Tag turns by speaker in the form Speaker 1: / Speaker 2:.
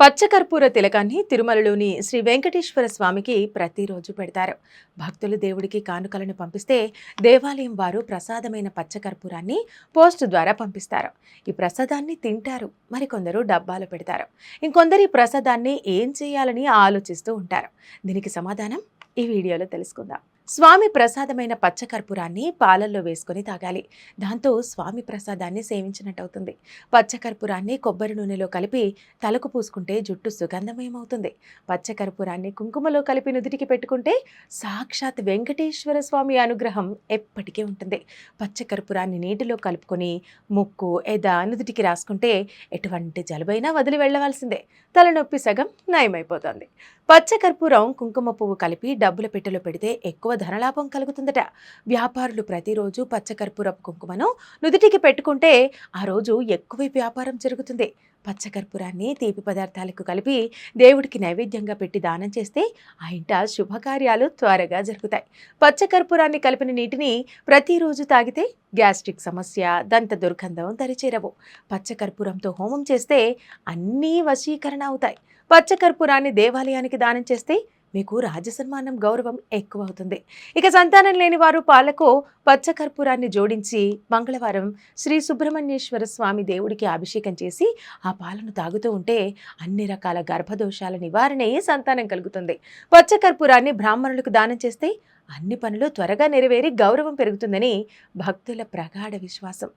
Speaker 1: పచ్చకర్పూర తిలకాన్ని తిరుమలలోని శ్రీ వెంకటేశ్వర స్వామికి ప్రతిరోజు పెడతారు. భక్తులు దేవుడికి కానుకలను పంపిస్తే దేవాలయం వారు ప్రసాదమైన పచ్చకర్పూరాన్ని పోస్ట్ ద్వారా పంపిస్తారు. ఈ ప్రసాదాన్ని తింటారు. మరికొందరు డబ్బాలో పెడతారు. ఇంకొందరు ఈ ప్రసాదాన్ని ఏం చేయాలని ఆలోచిస్తూ ఉంటారు. దీనికి సమాధానం ఈ వీడియోలో తెలుసుకుందాం. స్వామి ప్రసాదమైన పచ్చకర్పూరాన్ని పాలల్లో వేసుకొని తాగాలి. దాంతో స్వామి ప్రసాదాన్ని సేవించినట్టవుతుంది. పచ్చకర్పూరాన్ని కొబ్బరి నూనెలో కలిపి తలకు పూసుకుంటే జుట్టు సుగంధమయమవుతుంది. పచ్చకర్పూరాన్ని కుంకుమలో కలిపి నుదిటికి పెట్టుకుంటే సాక్షాత్ వెంకటేశ్వర స్వామి అనుగ్రహం ఎప్పటికీ ఉంటుంది. పచ్చకర్పూరాన్ని నీటిలో కలుపుకొని ముక్కు ఎద నుదుటికి రాసుకుంటే ఎటువంటి జలుబైనా వదిలి వెళ్ళవలసిందే. తలనొప్పి సగం నయమైపోతుంది. పచ్చకర్పూరం కుంకుమ పువ్వు కలిపి డబ్బుల పెట్టెలో పెడితే ఎక్కువ ధనలాభం కలుగుతుందట. వ్యాపారులు ప్రతిరోజు పచ్చకర్పూరపు కుంకుమను నుదుటికి పెట్టుకుంటే ఆ రోజు ఎక్కువ వ్యాపారం జరుగుతుంది. పచ్చకర్పూరాన్ని తీపి పదార్థాలకు కలిపి దేవుడికి నైవేద్యంగా పెట్టి దానం చేస్తే ఆ ఇంట శుభకార్యాలు త్వరగా జరుగుతాయి. పచ్చకర్పూరాన్ని కలిపిన నీటిని ప్రతిరోజు తాగితే గ్యాస్ట్రిక్ సమస్య దంత దుర్గంధం దరిచేరవు. పచ్చకర్పూరంతో హోమం చేస్తే అన్నీ వశీకరణ అవుతాయి. పచ్చకర్పూరాన్ని దేవాలయానికి దానం చేస్తే మీకు రాజసన్మానం గౌరవం ఎక్కువ అవుతుంది ఇక సంతానం లేని వారు పాలకు పచ్చకర్పూరాన్ని జోడించి మంగళవారం శ్రీ సుబ్రహ్మణ్యేశ్వర స్వామి దేవుడికి అభిషేకం చేసి ఆ పాలను తాగుతూ ఉంటే అన్ని రకాల గర్భదోషాల నివారణయే సంతానం కలుగుతుంది. పచ్చకర్పూరాన్ని బ్రాహ్మణులకు దానం చేస్తే అన్ని పనులు త్వరగా నెరవేరి గౌరవం పెరుగుతుందని భక్తుల ప్రగాఢ విశ్వాసం.